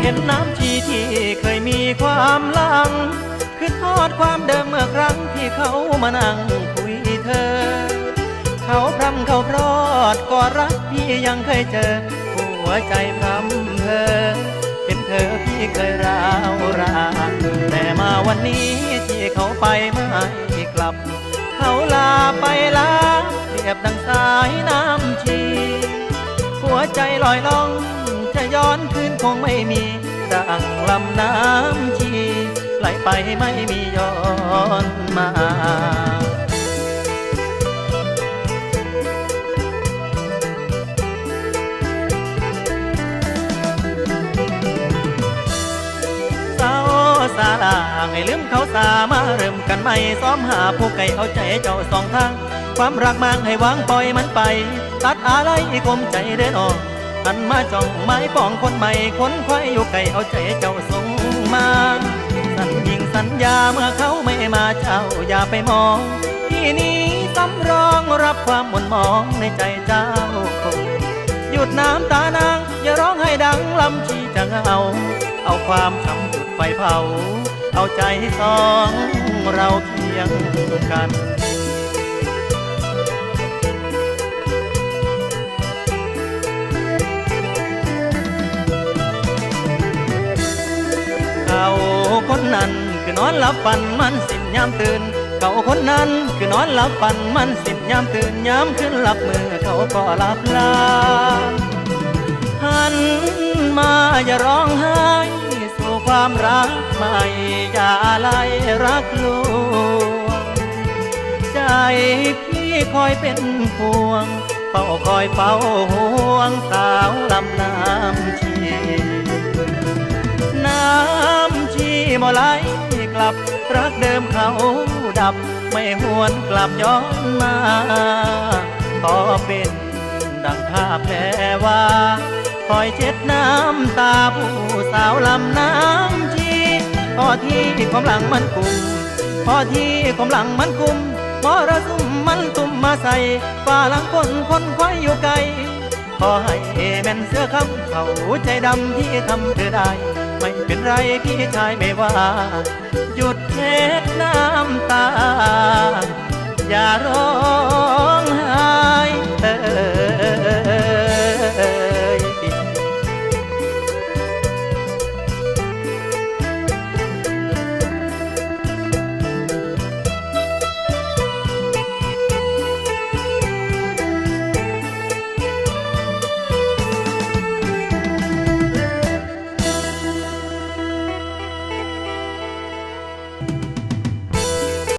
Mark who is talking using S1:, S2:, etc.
S1: เห็นน้ำชีที่เคยมีความลังคือทอดความเดิมเมื่อครั้งที่เขามานั่งคุยเธอ เขาพรำเขาพรอดก็รักพี่ยังเคยเจอ หัวใจพรำเพอเป็นเธอพี่เคยร้าวรานแต่มาวันนี้ที่เขาไปไม่กลับ เขาลาไปลาเรียบดังสายน้ำชี หัวใจลอยล่อง คงไม่มีดังลำน้ำชีไหลไปไม่มีย้อนมาเศร้าสาลาให้ลืมเขาสามาเริ่มกันใหม่ซ้อมหาผู้ไก่เอาใจเจ้าสองทาง ความรักมางให้วางปล่อยมันไป ตัดอะไรคมใจเดินออก หันมาจ้องไม้ปองคนใหม่คนควายอยู่ไก่เอาใจเจ้าสงมาสัญญิงสัญญาเมื่อเขาไม่มาเจ้าอย่าไปมอง ที่นี้สำรองรับความหม่นหมองในใจเจ้าคงหยุดน้ำตานางอย่าร้องให้ดังลำชีจะเอา เอาความช้ำจุดไฟเผา เอาใจสองเราเคียงกัน คนนั้น คือนอนหลับฝันมันสิ้นยามตื่น เขาคนนั้น คือนอนหลับฝันมันสิ้นยามตื่นยามขึ้นหลับมือเขาก็หลับลาหันมาอย่าร้องไห้สู่ความรักใหม่อย่าอะไรรักลวงใจพี่คอยเป็นห่วงเฝ้าคอยเฝ้าห่วงสาวลำน้ำชีน้ำชี บ่ไหลกลับรักเดิมเขาดับ ไม่หวนกลับย้อนมาขอเป็นดังภาพแปลว่าคอยเช็ดน้ำตาผู้สาวลำน้ำชีพอที่ความหลังมันกุมพอที่ความหลังมันกุมมรสุมมันตุ่มมาใส่ฝ่าหลังคนคนควายอยู่ไกลขอให้แม่นเสื้อคำเขาใจดำที่ทำเธอได้ ไม่เป็นไรพี่ชายไม่ว่า หยุดเช็ดน้า